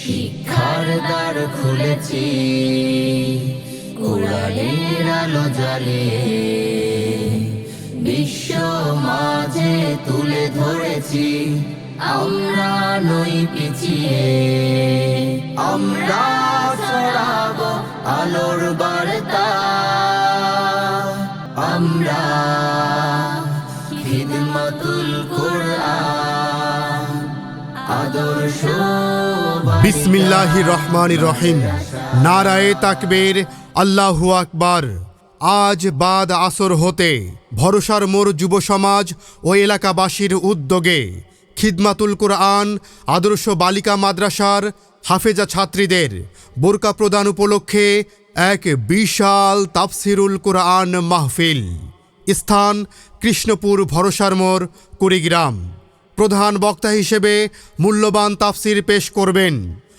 শিক্ষার দ্বার খুলেছি কোরআনের আলো জ্বালিয়ে বিশ্ব মাঝে তুলে ধরেছি, আমরা নই পিছিয়ে। আমরা ছড়াবো আলোর বার্তা। আমরা খিদমতুল কোরআন, আদর্শ বিসমিল্লাহি রহমান রহিম। নারায়ে তাকবের, আল্লাহু আকবার। আজ বাদ আসর হতে ভরসার মোর যুব সমাজ ও এলাকাবাসীর উদ্যোগে খিদমাতুল কোরআন, আদর্শ বালিকা মাদ্রাসার হাফেজা ছাত্রীদের বোরকা প্রদান উপলক্ষে এক বিশাল তাফসিরুল কোরআন মাহফিল। স্থান কৃষ্ণপুর ভরসার মোড়, কুড়িগ্রাম। প্রধান বক্তা হিসেবে মূল্যবান তাফসির পেশ করবেন।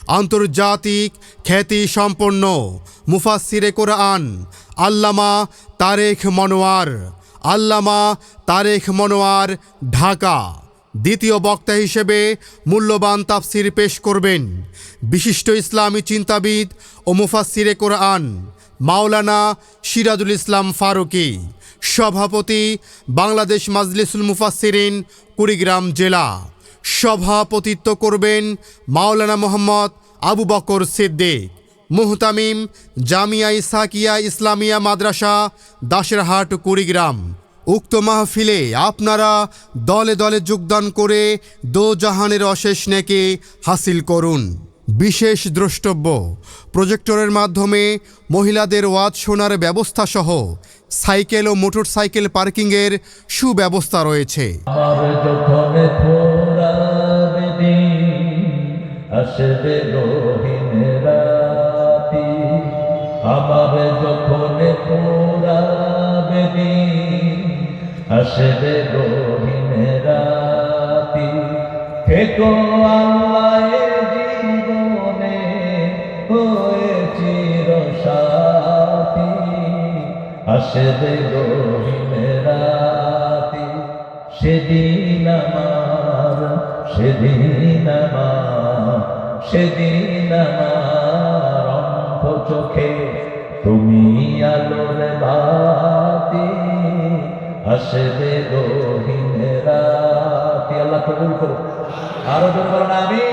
আন্তর্জাতিক খ্যাতি সম্পন্ন মুফাসিরে কোরআন, আল্লামা তারেখ মনোয়ার, আল্লামা তারেখ মনোয়ার ঢাকা। দ্বিতীয় বক্তা হিসেবে মূল্যবান তাফসির পেশ করবেন বিশিষ্ট ইসলামী চিন্তাবিদ ও মুফাসিরে কোরআন মাওলানা সিরাজুল ইসলাম ফারুকী। সভাপতি বাংলাদেশ মাজলিসুল মুফাসসিরিন, কুড়িগ্রাম জেলা। সভাপতিত্ব করবেন মাওলানা মোহাম্মদ আবু বকর সিদ্দিক, মুহতামিম জামিয়া ইসাকিয়া ইসলামিয়া মাদ্রাসা, দাসেরহাট, কুড়িগ্রাম। উক্ত মাহফিলে আপনারা দলে দলে যোগদান করে দো জাহানের অশেষ নেকে হাসিল করুন। বিশেষ দ্রষ্টব্য, প্রজেক্টরের মাধ্যমে মহিলাদের ওয়াজ শোনার ব্যবস্থা সহ সাইকেল ও মোটরসাইকেল পার্কিংয়ের সুব্যবস্থা রয়েছে। আমার থেকো আল্লাহ আসবে রহিম রাতি, সেদিন আমার সেদিন আমার সেদিন আমার অন্ধ চোখে তুমি আলোর বাতি আসবে রহিম রাতি। আল্লাহ কবুল করো আরও বলেন আমি